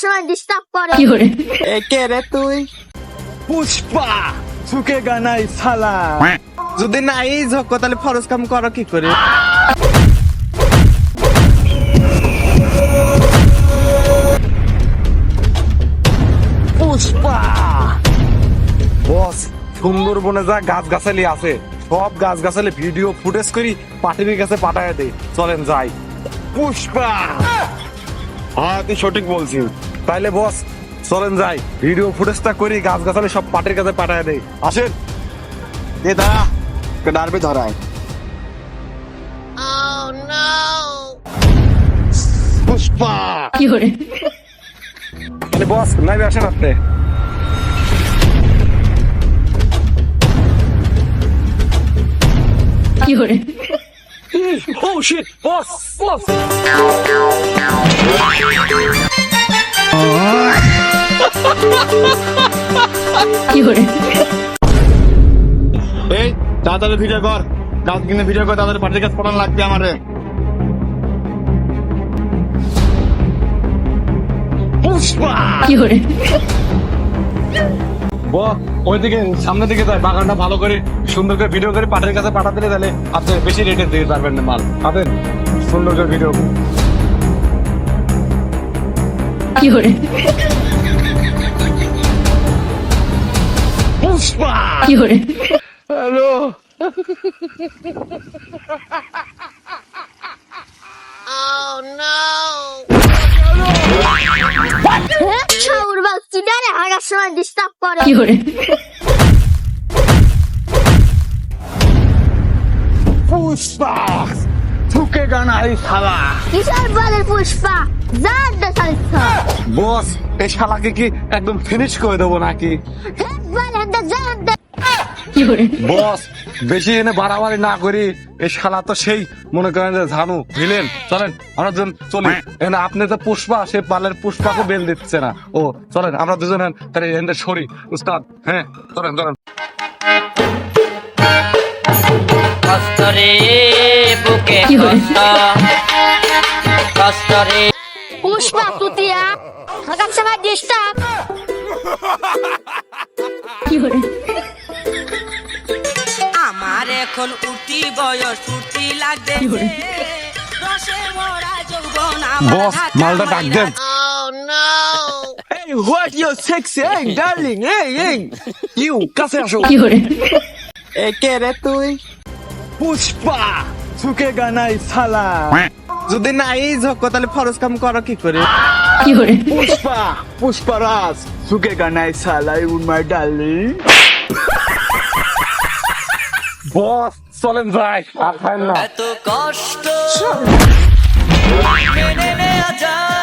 সময় ডিস্টার্ব করে। এ কে রে তুই। পুষ্পা ঝুঁকেগা নাই সালা যদি নাই ঝক্ক তাহলে ফরজ কাম করো কি করে? পুষ্পা! বস সুন্দরবনে যা গাছ গাছালি আছে সব গাছ গাছালি ভিডিও ফুটেজ করি পাটির কাছে পাঠায় দে। চলেন যাই। পুষ্পা! হ্যাঁ তুই সঠিক বলছিস। তাইলে বস চলেন যাই। ভিডিও ফুটেজটা করি গাছ গাছালি সব পাটির কাছে পাঠায় দেই। আসেন। এ দাঁড়া ডারবে ধরায় পুষ্পা! তাহলে বস লাইভে আসেন আপনি। Oh shit, boss, boss. এই তাড়াতাড়ি ভিডিও কর। কিনে ভিডিও কর তাড়াতাড়ি পড়ানো লাগবে আমারে। ওইদিকে সামনের দিকে যায় বাগানটা ভালো করে সুন্দর করে ভিডিও করে পাটের কাছে পাঠাতে দিলে তাহলে আপনি বেশি রেটে দিতে পারবেন না মাল। পাবেন? সুন্দর করে ভিডিও পুষ্পা হ্যালো ছৌর বাচ্চি ডারে হাগার সময় ডিস্টার্ব করে পুষ্পা ঝুঁকেগা নাই সালা কিসের বলের পুষ্পা দেশালিত বস এই শালাকে কি একদম ফিনিশ করে দেবো নাকি? বস বেশি এনে বাড়াবাড়ি না করি এই শালা তো সেই মনে করেন যে ঝানু ভিলেন চলেন আমরা দুজন চলি। এখানে আপনি তো পুষ্পা সে পালের পুষ্পাকে বেল দিচ্ছে না। ও চলেন আমরা দুজন তাহলে এখানে সরি। উস্তাদ হ্যাঁ চলেন চলেন। কষ্ট রে বুকে কষ্ট কষ্ট রে পুষ্পা তুতিয়া হাগার সময় ডিস্টার্ব আমার এখন উঠতি বয়স উঠতি লাগবে বস মালটা ডাক দেন। ইউ সেক্সি এই ডার্লিং এই এই ইউ কাছে আসো। এ কে রে তুই? পুষ্পা ঝুঁকেগা গানাই সালা। যদি নাই ঝক্ক তাহলে ফরজ কাম করো কি করে? পুষ্পা পুষ্পারাজ রাজ নাই গানাই সালাই উন্মার ডালি। বস চলেন ভাই আর খাই না এত কষ্ট মেনে নেওয়া যায়।